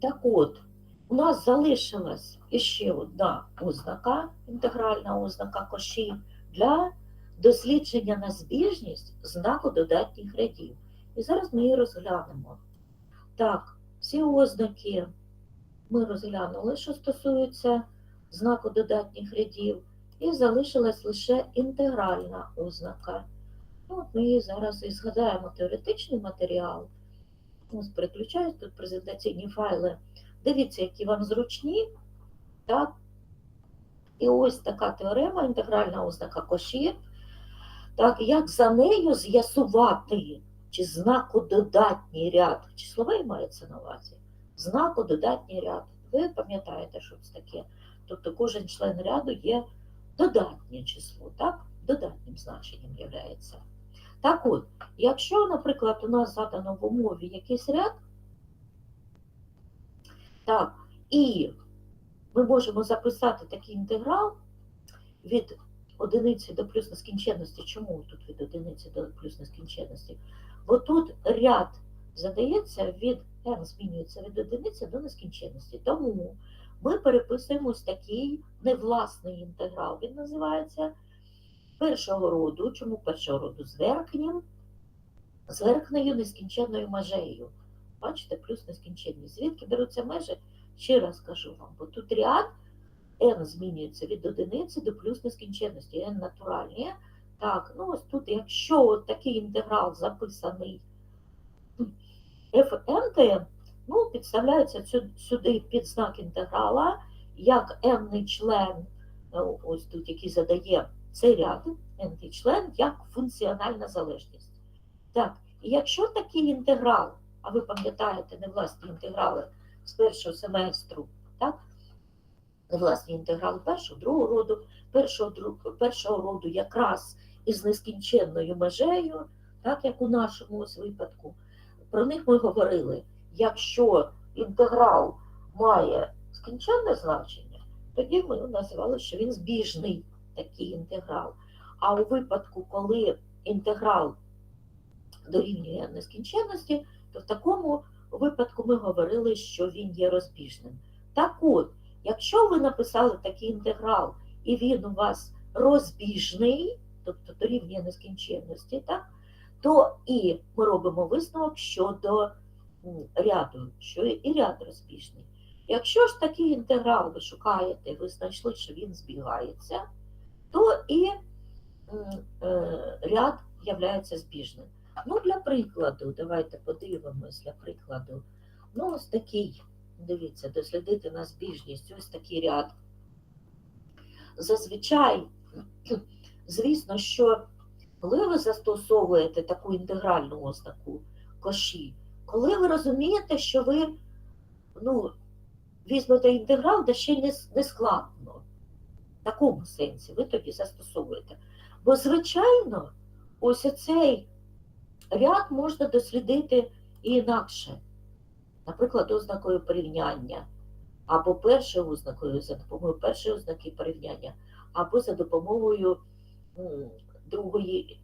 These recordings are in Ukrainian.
Так от, у нас залишилась іще одна ознака, інтегральна ознака коші для дослідження на збіжність знаку додатніх рядів. І зараз ми її розглянемо. Так, всі ознаки ми розглянули, що стосується знаку додатніх рядів, і залишилась лише інтегральна ознака. Ну, от ми її зараз і згадаємо теоретичний матеріал. Ось переключаюсь тут презентаційні файли. Дивіться, які вам зручні. Так? І ось така теорема, інтегральна ознака коші. Так, як за нею з'ясувати, чи знаку додатній ряд, числовий мається на увазі, знаку додатній ряд. Ви пам'ятаєте, що це таке? Тобто кожен член ряду є додатнє число, так? Додатнім значенням являється. Так от, якщо, наприклад, у нас задано в умові якийсь ряд, так, і ми можемо записати такий інтеграл від одиниці до плюс нескінченності. Чому тут від одиниці до плюс нескінченності? Бо тут ряд задається від n змінюється від одиниці до нескінченності. Тому ми переписуємо ось такий невласний інтеграл. Він називається першого роду. Чому першого роду? З верхнім, з верхньою нескінченною межею. Бачите, плюс нескінченність. Звідки беруться межі? Ще раз кажу вам, бо тут ряд n змінюється від одиниці до плюс нескінченності, n натуральні. Так, ну ось тут, якщо от такий інтеграл записаний fn, ну, підставляється сюди під знак інтеграла, як n член, ну, ось тут, який задає цей ряд, n член, як функціональна залежність. Так, і якщо такий інтеграл, а ви пам'ятаєте невласні інтеграли з першого семестру, так? Невласні інтеграли першого, другого роду, першого, першого роду якраз із нескінченною межею, так як у нашому ось випадку. Про них ми говорили. Якщо інтеграл має скінченне значення, тоді ми називали, що він збіжний такий інтеграл. А у випадку, коли інтеграл дорівнює нескінченності, то в такому випадку ми говорили, що він є розбіжним. Так от, якщо ви написали такий інтеграл, і він у вас розбіжний, тобто дорівнює нескінченності, так, то і ми робимо висновок щодо ряду, що і ряд розбіжний. Якщо ж такий інтеграл ви шукаєте, ви знайшли, що він збігається, то і е, ряд являється збіжним. Ну, для прикладу, давайте подивимось для прикладу. Ну, ось такий, дивіться, дослідити на збіжність, ось такий ряд. Зазвичай, звісно, що коли ви застосовуєте таку інтегральну ознаку коші, коли ви розумієте, що ви ну, візьмете інтеграл, де ще не складно. В такому сенсі ви тоді застосовуєте. Бо, звичайно, ось цей ряд можна дослідити і інакше. Наприклад, ознакою порівняння, або першою ознакою за допомогою першої ознаки порівняння, або за допомогою другої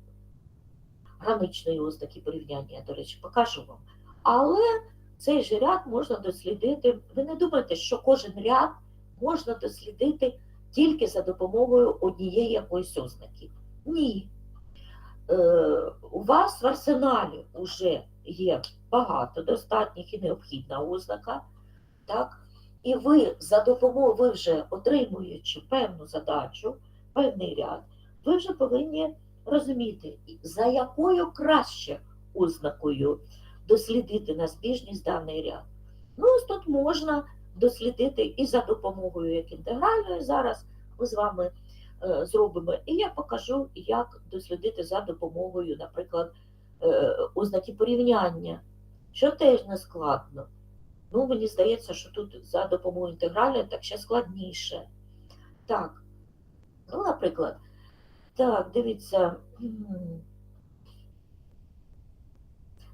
граничної ознаки порівняння, я, до речі, покажу вам. Але цей же ряд можна дослідити. Ви не думаєте, що кожен ряд можна дослідити тільки за допомогою однієї якоїсь ознаки? Ні. Е, у вас в арсеналі вже є багато достатніх і необхідна ознака, так? І ви за допомогою, ви вже отримуючи певну задачу, певний ряд, ви вже повинні розуміти, за якою краще ознакою дослідити на збіжність даний ряд. Ну, ось тут можна дослідити і за допомогою як інтегральної зараз ми з вами е, зробимо, і я покажу, як дослідити за допомогою, наприклад, е, ознаки порівняння, що теж не складно. Ну, мені здається, що тут за допомогою інтегральної так ще складніше. Так, ну, наприклад, так, дивіться.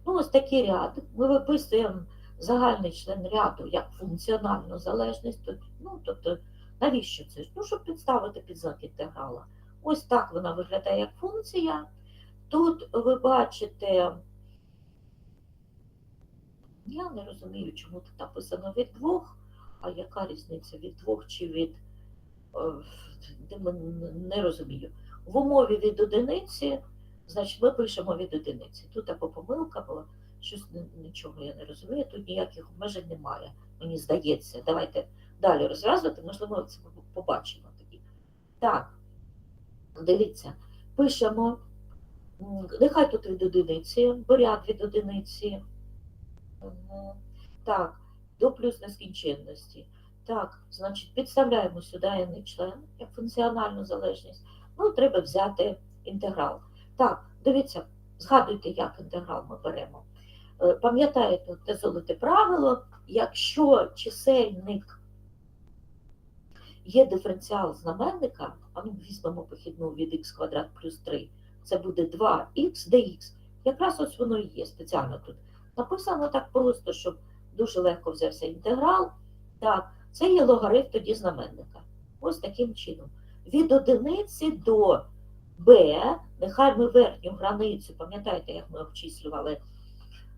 Ну, ось такий ряд. Ми виписуємо загальний член ряду як функціональну залежність. Тут, Ну, тобто, навіщо це? Ну, щоб підставити під знак інтеграла. Ось так вона виглядає як функція. Тут ви бачите Я не розумію, чому тут написано від двох, а яка різниця від двох чи від е, не розумію. В умові від одиниці, значить, ми пишемо від одиниці. Тут або помилка, бо щось нічого я не розумію, тут ніяких обмежень немає, мені здається. Давайте далі розв'язувати, можливо, це побачимо тоді. Так, дивіться, пишемо, нехай тут від одиниці, бо від одиниці. Так, до плюс нескінченності. Так, значить, підставляємо сюди n член як функціональну залежність. Ну, треба взяти інтеграл. Так, дивіться, згадуйте, як інтеграл ми беремо. Е, Пам'ятаєте те золоте правило, якщо чисельник є диференціал знаменника, а ну візьмемо похідну від х квадрат плюс 3, це буде 2х dx. Якраз ось воно і є спеціально тут. Написано так просто, щоб дуже легко взявся інтеграл. Так, це є логарифм тоді знаменника. Ось таким чином. Від одиниці до b, нехай ми верхню границю, пам'ятаєте, як ми обчислювали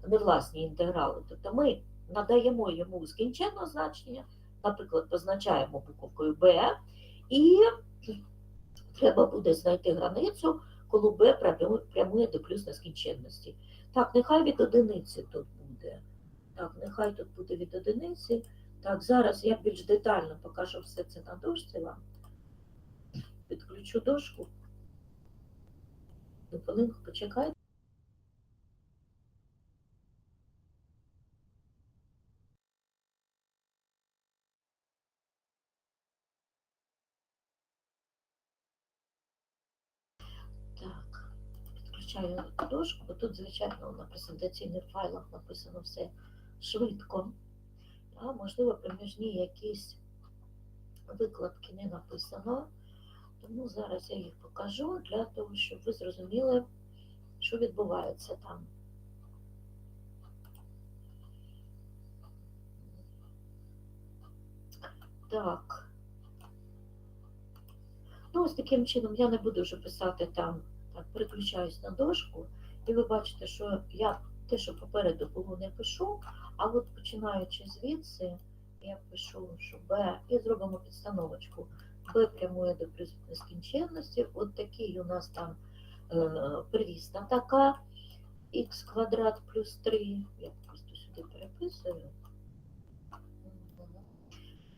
невласні інтеграли, тобто ми надаємо йому скінченне значення, наприклад, позначаємо буковкою b, і треба буде знайти границю, коли b прямує до плюс нескінченності. Так, нехай від одиниці тут буде. Так, нехай тут буде від одиниці. Так, зараз я більш детально покажу все це на дошці вам. Підключу дошку. Хвилинку почекайте. Підключаю дошку, бо тут, звичайно, на презентаційних файлах написано все швидко. А можливо, проміжні якісь викладки не написано. Тому зараз я їх покажу для того, щоб ви зрозуміли, що відбувається там. Так. Ну, ось таким чином я не буду вже писати там, так, переключаюсь на дошку, і ви бачите, що я те, що попереду було, не пишу, а от починаючи звідси, я пишу, що B, і зробимо підстановочку. B прямує до нескінченності. От такий у нас там е, первісна така, х квадрат плюс 3. Я просто сюди переписую.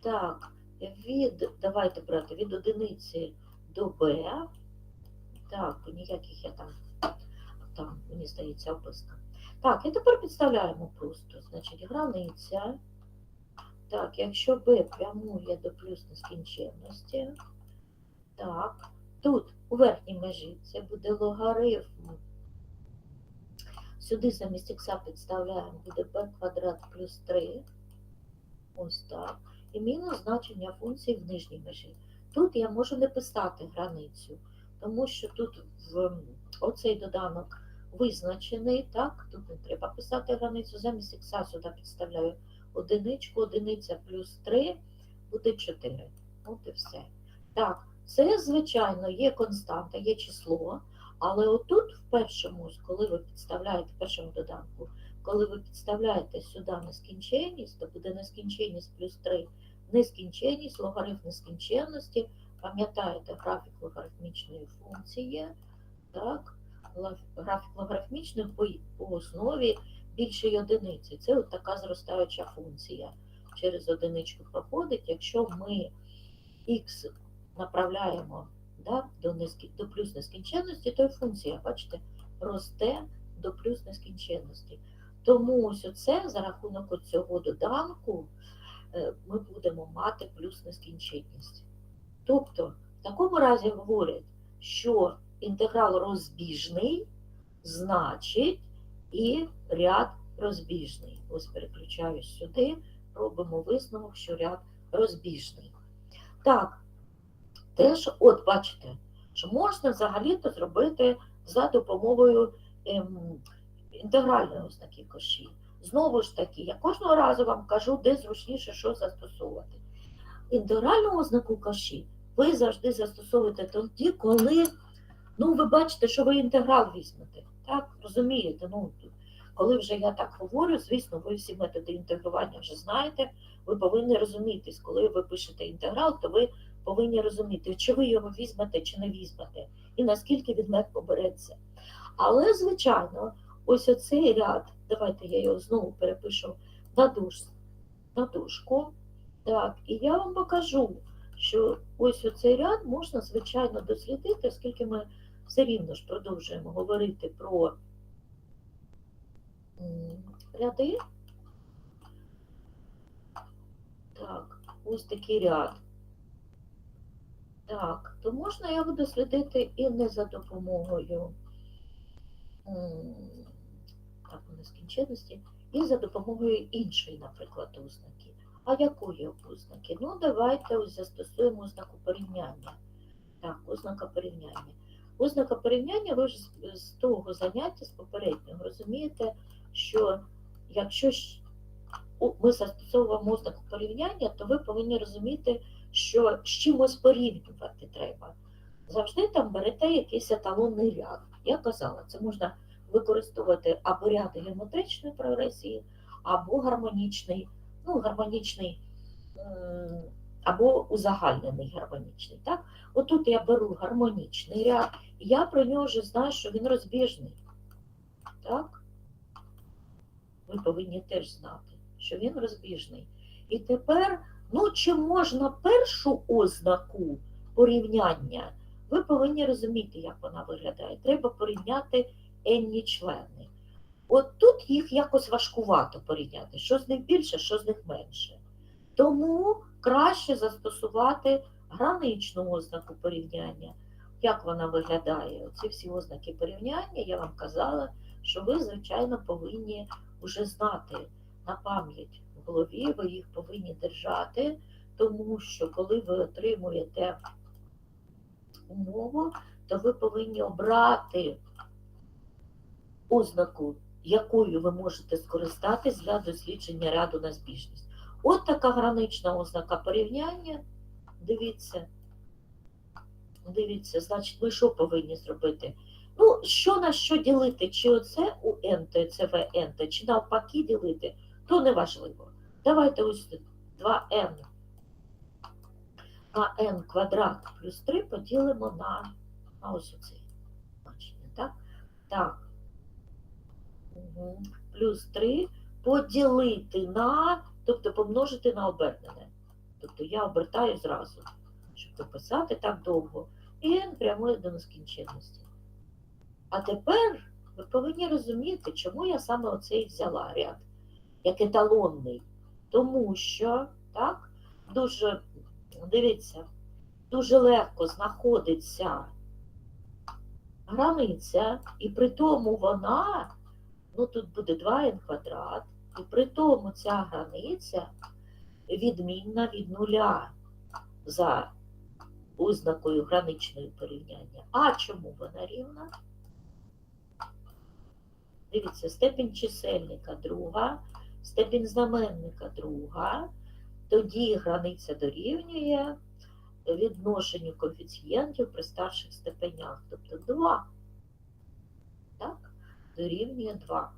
Так, від, давайте брати від одиниці до b. Так, ніяких я там, там, мені здається, описка. Так, і тепер підставляємо просто. Значить, границя. Так, якщо b прямує до плюс нескінченності, так, тут у верхній межі це буде логарифм. Сюди замість х підставляємо, буде b квадрат плюс 3. Ось так. І мінус значення функції в нижній межі. Тут я можу не писати границю, тому що тут в оцей доданок визначений, так, тут не треба писати границю, замість х сюди підставляю одиничку, одиниця плюс 3 буде 4. От і все. Так, це, звичайно, є константа, є число, але отут в першому, коли ви підставляєте в першому доданку, коли ви підставляєте сюди нескінченність, то буде нескінченність плюс 3, нескінченність, логарифм нескінченності. Пам'ятаєте графік логарифмічної функції, так? Графік логарифмічних по, по основі більшої одиниці. Це от така зростаюча функція. Через одиничку проходить, якщо ми х направляємо да, до, нескі... до плюс нескінченності, то функція, бачите, росте до плюс нескінченності. Тому ось оце за рахунок цього доданку е, ми будемо мати плюс нескінченність. Тобто, в такому разі говорять, що інтеграл розбіжний, значить і ряд розбіжний. Ось переключаюсь сюди, робимо висновок, що ряд розбіжний. Так, теж, от бачите, що можна взагалі-то зробити за допомогою ем, інтегральної ознаки коші. Знову ж таки, я кожного разу вам кажу, де зручніше що застосовувати. Інтегральну ознаку коші ви завжди застосовуєте тоді, коли ну, ви бачите, що ви інтеграл візьмете. Так, розумієте? Ну, коли вже я так говорю, звісно, ви всі методи інтегрування вже знаєте, ви повинні розумітись, коли ви пишете інтеграл, то ви повинні розуміти, чи ви його візьмете, чи не візьмете, і наскільки він легко береться. Але, звичайно, ось оцей ряд, давайте я його знову перепишу на, душ, на дужку. Так, і я вам покажу, що ось оцей ряд можна, звичайно, дослідити, оскільки ми все рівно ж продовжуємо говорити про ряди. Так, ось такий ряд. Так, то можна його дослідити і не за допомогою так, у нескінченності, і за допомогою іншої, наприклад, ознаки. А якої ознаки? Ну, давайте ось застосуємо ознаку порівняння. Так, ознака порівняння. Ознака порівняння, ви ж з, того заняття, з попереднього, розумієте, що якщо ми застосовуємо ознаку порівняння, то ви повинні розуміти, що з чимось порівнювати треба. Завжди там берете якийсь еталонний ряд. Я казала, це можна використовувати або ряд геометричної прогресії, або гармонічний, ну, гармонічний, або узагальнений гармонічний. Так? Отут я беру гармонічний ряд, і я про нього вже знаю, що він розбіжний. Так? Ви повинні теж знати, що він розбіжний. І тепер, ну, чи можна першу ознаку порівняння, ви повинні розуміти, як вона виглядає. Треба порівняти енні члени. От тут їх якось важкувато порівняти, що з них більше, що з них менше. Тому краще застосувати граничну ознаку порівняння. Як вона виглядає? Оці всі ознаки порівняння, я вам казала, що ви, звичайно, повинні вже знати на пам'ять в голові, ви їх повинні держати, тому що коли ви отримуєте умову, то ви повинні обрати ознаку, якою ви можете скористатись для дослідження ряду на збіжність. От така гранична ознака порівняння. Дивіться, дивіться, значить, ми що повинні зробити? Ну, що на що ділити? Чи оце у то це в n, чи навпаки ділити, то не важливо. Давайте ось 2n на n квадрат плюс 3 поділимо на, на ось оце значення. Так? Так. Плюс 3 поділити на, тобто помножити на обернене. Тобто я обертаю зразу, щоб дописати так довго. І n прямує до нескінченності. А тепер ви повинні розуміти, чому я саме оцей взяла ряд, як еталонний. Тому що, так, дуже, дивіться, дуже легко знаходиться границя, і при тому вона, ну тут буде 2n квадрат, і при тому ця границя відмінна від нуля за ознакою граничної порівняння. А чому вона рівна? Дивіться, степінь чисельника друга, степінь знаменника друга, тоді границя дорівнює відношенню коефіцієнтів при старших степенях, тобто 2. Дорівнює 2.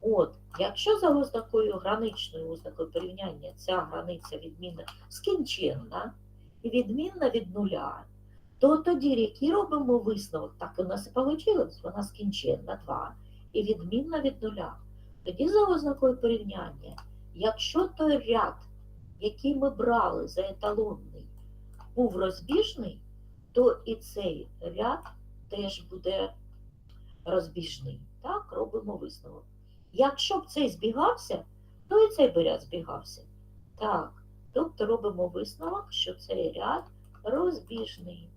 От, якщо за ознакою граничною ознакою порівняння ця границя відмінна скінченна і відмінна від нуля, то тоді який робимо висновок, так у нас і вийшло, вона скінченна 2 і відмінна від нуля. Тоді за ознакою порівняння, якщо той ряд, який ми брали за еталонний, був розбіжний, то і цей ряд теж буде розбіжний. Так, робимо висновок. Якщо б цей збігався, то і цей би ряд збігався. Так, тобто робимо висновок, що цей ряд розбіжний.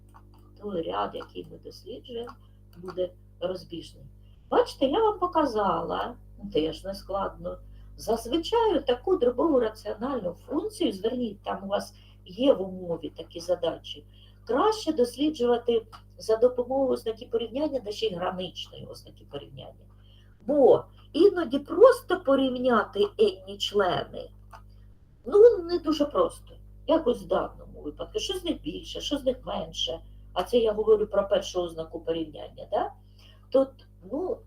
Той ряд, який ми досліджуємо, буде розбіжний. Бачите, я вам показала, теж не складно. Зазвичай таку дробову раціональну функцію, зверніть, там у вас є в умові такі задачі, краще досліджувати за допомогою ознаки порівняння, да ще й граничної ознаки порівняння. Бо іноді просто порівняти енні члени, ну, не дуже просто. Якось в даному випадку, що з них більше, що з них менше. А це я говорю про першу ознаку порівняння. Да? Тут, ну,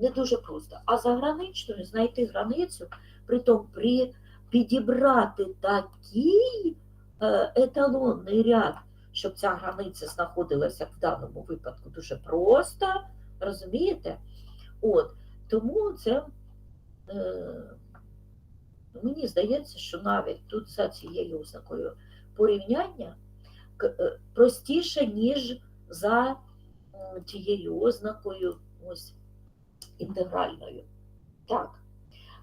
не дуже просто. А за граничною знайти границю, притом при підібрати такий е, еталонний ряд, щоб ця границя знаходилася в даному випадку дуже просто, розумієте? От, тому це е, мені здається, що навіть тут за цією ознакою порівняння е, простіше, ніж за тією ознакою ось інтегральною. Так.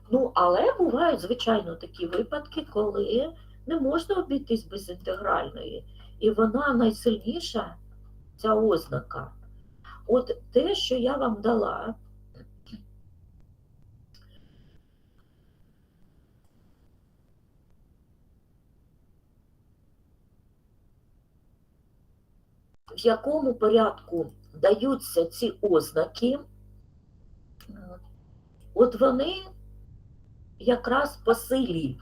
Ну, але бувають, звичайно, такі випадки, коли не можна обійтись без інтегральної. І вона найсильніша, ця ознака. От те, що я вам дала, в якому порядку даються ці ознаки, от вони якраз по силі,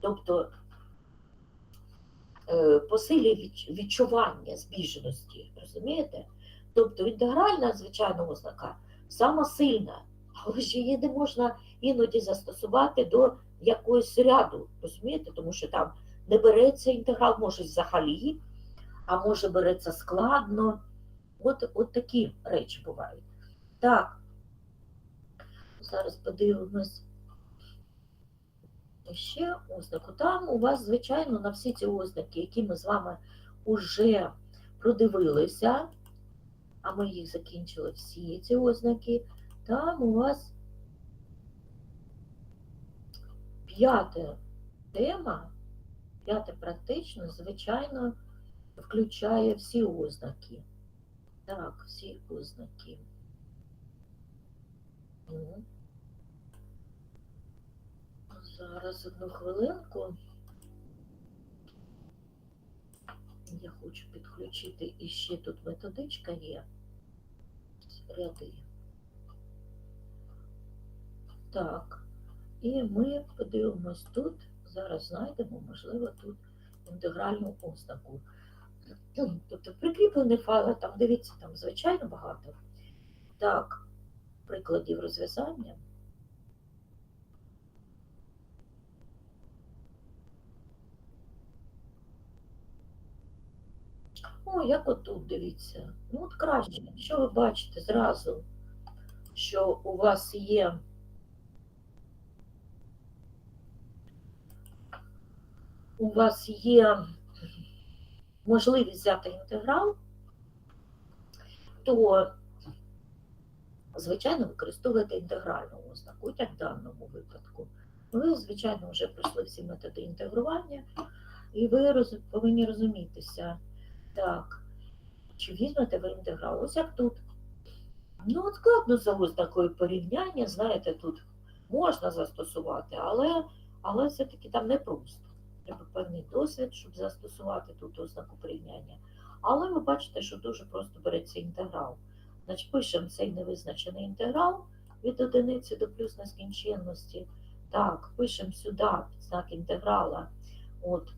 тобто по силі відчування збіжності, розумієте? Тобто інтегральна, звичайно, ознака сама сильна, але ж її не можна іноді застосувати до якогось ряду, розумієте? Тому що там не береться інтеграл, може взагалі, а може береться складно. От, от такі речі бувають. Так, зараз подивимось. Ще ознаку. Там у вас, звичайно, на всі ці ознаки, які ми з вами вже продивилися, а ми їх закінчили всі ці ознаки, там у вас п'ята тема, п'яте практично, звичайно, включає всі ознаки. Так, всі ознаки. Зараз одну хвилинку. Я хочу підключити і ще тут методичка є. Ряди. Так. І ми подивимось тут. Зараз знайдемо, можливо, тут інтегральну ознаку. Тобто прикріплений файл, там дивіться, там звичайно багато. Так, прикладів розв'язання. О, як отут, дивіться. Ну, от краще, що ви бачите зразу, що у вас є у вас є можливість взяти інтеграл, то, звичайно, використовуєте інтегральну ознаку, як в даному випадку. Ви, звичайно, вже пройшли всі методи інтегрування, і ви повинні розумітися, так, чи візьмете ви інтеграл? Ось як тут. Ну, от складно за ознакою порівняння, знаєте, тут можна застосувати, але, але все-таки там не просто. Треба певний досвід, щоб застосувати тут ознаку порівняння. Але ви бачите, що дуже просто береться інтеграл. Значить, пишемо цей невизначений інтеграл від одиниці до плюс нескінченності. Так, пишемо сюди знак інтеграла. От,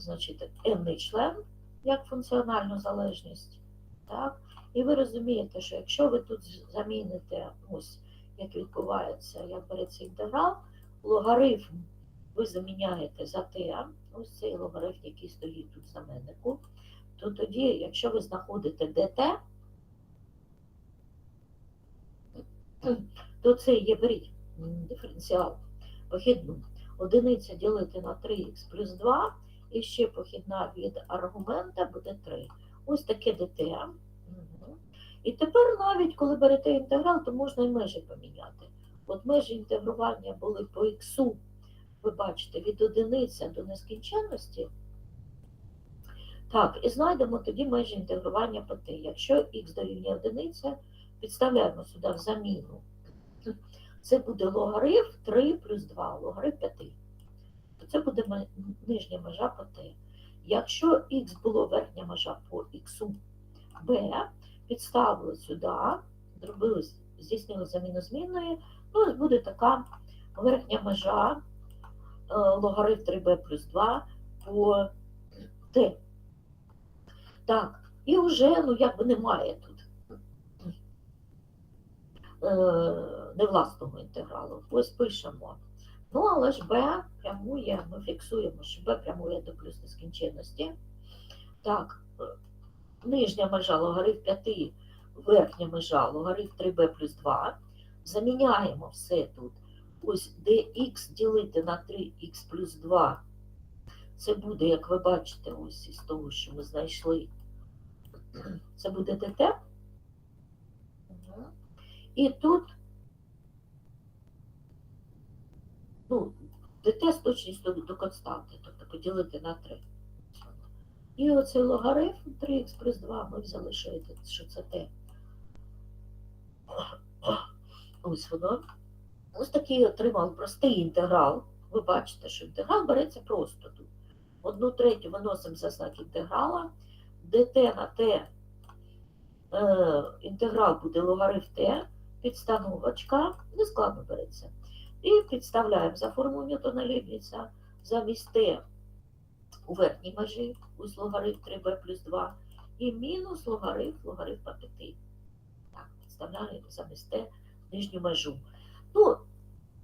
значить, n член як функціональну залежність. Так? І ви розумієте, що якщо ви тут заміните, ось як відбувається, як береться інтеграл, логарифм ви заміняєте за t, ось цей логарифм, який стоїть тут в знаменнику, то тоді, якщо ви знаходите dt, то це є беріть диференціал похідну. Одиниця ділити на 3х плюс 2, і ще похідна від аргумента буде 3. Ось таке dt. І тепер навіть коли берете інтеграл, то можна і межі поміняти. От межі інтегрування були по х, ви бачите, від одиниця до нескінченності. Так, і знайдемо тоді межі інтегрування по t. Якщо х дорівнює одиниця, підставляємо сюди в заміну. Це буде логарифм 3 плюс 2, логарифм 5. То це буде нижня межа по t. Якщо х було верхня межа по х, b, підставили сюди, зробили, здійснили заміну змінної, ну, буде така верхня межа е, логарифм 3b плюс 2 по t. Так, і вже, ну, якби немає тут. е, невласного інтегралу. Ось пишемо. Ну, але ж b прямує, ми фіксуємо, що b прямує до плюс нескінченності. Так, е, нижня межа логарифм 5, верхня межа логарифм 3b плюс 2. Заміняємо все тут. Ось dx ділити на 3х плюс 2. Це буде, як ви бачите, ось із того, що ми знайшли. Це буде dt. І тут, ну, dt з точністю до, константи, тобто поділити на 3. І оцей логарифм 3х плюс 2 ми взяли, що це, t. Ось воно. Ось такий отримав простий інтеграл. Ви бачите, що інтеграл береться просто тут. Одну третю виносимо за знак інтеграла, dt на t е, інтеграл буде логарифм t, підстановочка, нескладно береться. І підставляємо за формулу Ньютона Лібніца замість t у верхній межі, ось логарифм 3b плюс 2, і мінус логарифм логарифма 5. Так, підставляємо замість t нижню межу. Ну,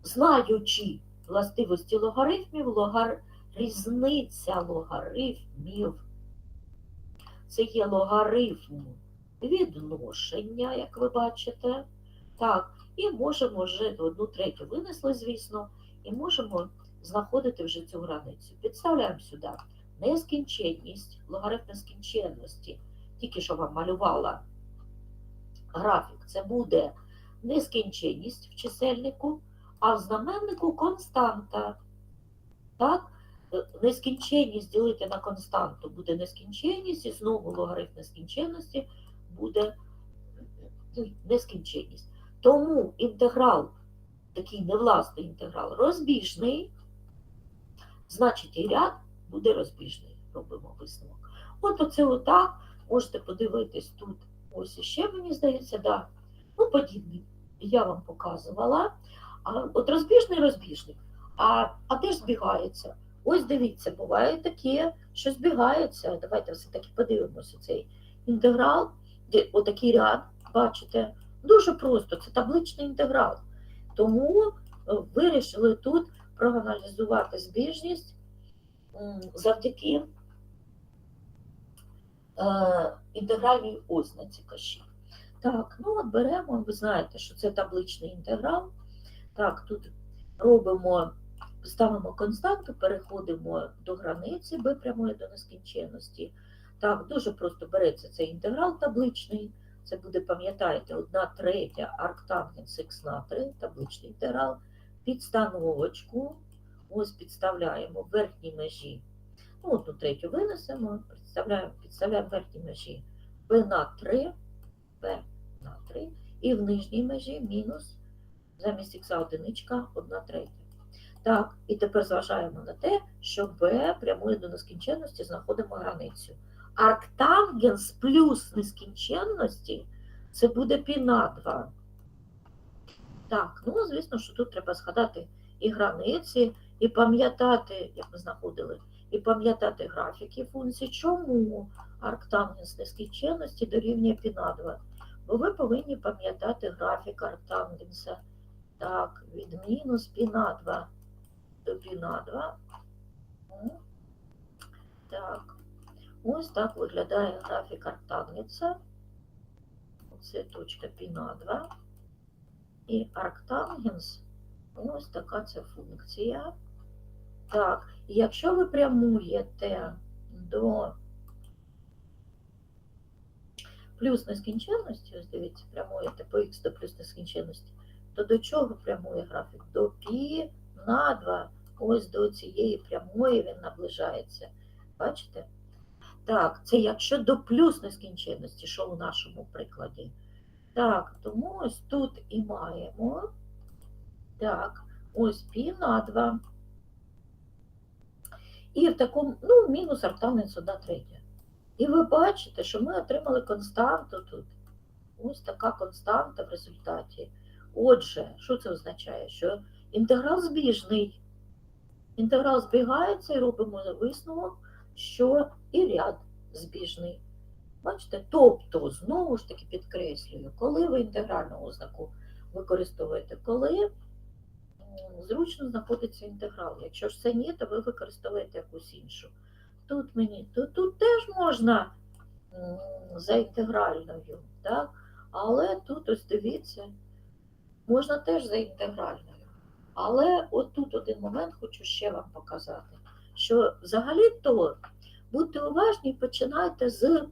знаючи властивості логарифмів, логар... різниця логарифмів це є логарифм відношення, як ви бачите. Так, і можемо вже одну третю винесли, звісно, і можемо знаходити вже цю границю. Підставляємо сюди нескінченність, логарифм нескінченності, тільки що вам малювала графік, це буде нескінченність в чисельнику, а в знаменнику константа. Так? Е, Нескінченність ділити на константу буде нескінченність, і знову логарифм нескінченності буде ну, нескінченність. Тому інтеграл, такий невласний інтеграл, розбіжний, значить і ряд буде розбіжний. Робимо висновок. От оце отак. Можете подивитись тут. Ось іще, мені здається, да. Ну, подібний. Я вам показувала. А от розбіжний розбіжний. А, а де ж збігається? Ось дивіться, буває таке, що збігається. Давайте все-таки подивимося цей інтеграл, де отакий ряд, бачите, дуже просто, це табличний інтеграл. Тому е, вирішили тут проаналізувати збіжність завдяки е, інтегральній ознаці каші. Так, ну от беремо, ви знаєте, що це табличний інтеграл. Так, тут робимо, ставимо константу, переходимо до границі b прямої до нескінченності. Так, дуже просто береться цей інтеграл табличний. Це буде, пам'ятаєте, 1 третя арктангенс х на 3, табличний інтеграл. Підстановочку. Ось підставляємо в верхній межі. Ну, одну третю винесемо, підставляємо, підставляємо в межі b на 3, b на 3, і в нижній межі мінус замість х одиничка 1 третя. Так, і тепер зважаємо на те, що b прямує до нескінченності, знаходимо границю арктангенс плюс нескінченності це буде піна 2. Так, ну, звісно, що тут треба згадати і границі, і пам'ятати, як ми знаходили, і пам'ятати графіки функції. чому арктангенс нескінченності дорівнює піна 2. Бо ви повинні пам'ятати графік арктангенса. Так, від мінус піна 2 до піна 2. Так ось так виглядає графік арктангенса. Це точка π на 2. І арктангенс, ось така ця функція. Так, якщо ви прямуєте до плюс нескінченності, ось дивіться, прямуєте по х до плюс нескінченності, то до чого прямує графік? До π на 2. Ось до цієї прямої він наближається. Бачите? Так, це якщо до плюс нескінченності, що у нашому прикладі. Так, тому ось тут і маємо. Так, ось π на 2. І в такому, ну, мінус арктангенс 1 третя. І ви бачите, що ми отримали константу тут. Ось така константа в результаті. Отже, що це означає? Що інтеграл збіжний. Інтеграл збігається і робимо висновок, що і ряд збіжний. Бачите? Тобто, знову ж таки підкреслюю, коли ви інтегральну ознаку використовуєте, коли зручно знаходиться інтеграл. Якщо ж це ні, то ви використовуєте якусь іншу. Тут мені, тут, тут теж можна за інтегральною, так? але тут ось дивіться, можна теж за інтегральною. Але от тут один момент хочу ще вам показати, що взагалі-то будьте уважні, і починайте з,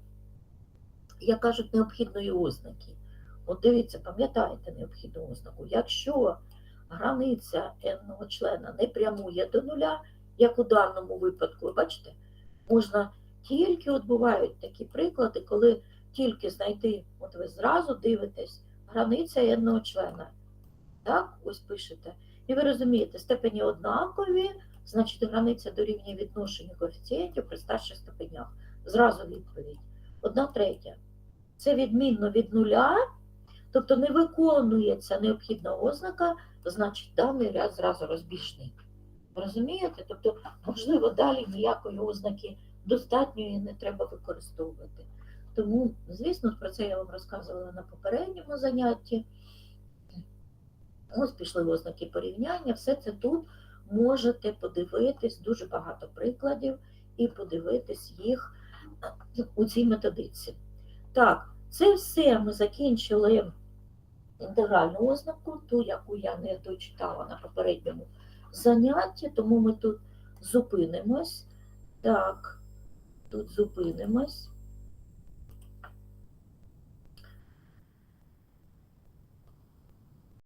як кажуть, необхідної ознаки. От дивіться, пам'ятаєте необхідну ознаку. Якщо границя n члена не прямує до нуля, як у даному випадку, бачите, можна тільки от бувають такі приклади, коли тільки знайти, от ви зразу дивитесь, границя n члена. Так, ось пишете. І ви розумієте, степені однакові, значить границя дорівнює відношенню коефіцієнтів при старших степенях. Зразу відповідь. Одна третя. Це відмінно від нуля, тобто не виконується необхідна ознака, значить даний ряд зразу розбіжний. Розумієте? Тобто, можливо, далі ніякої ознаки достатньої не треба використовувати. Тому, звісно, про це я вам розказувала на попередньому занятті. Ось пішли ознаки порівняння, все це тут можете подивитись, дуже багато прикладів, і подивитись їх у цій методиці. Так, це все ми закінчили інтегральну ознаку, ту, яку я не дочитала на попередньому занятті, тому ми тут зупинимось. Так, тут зупинимось.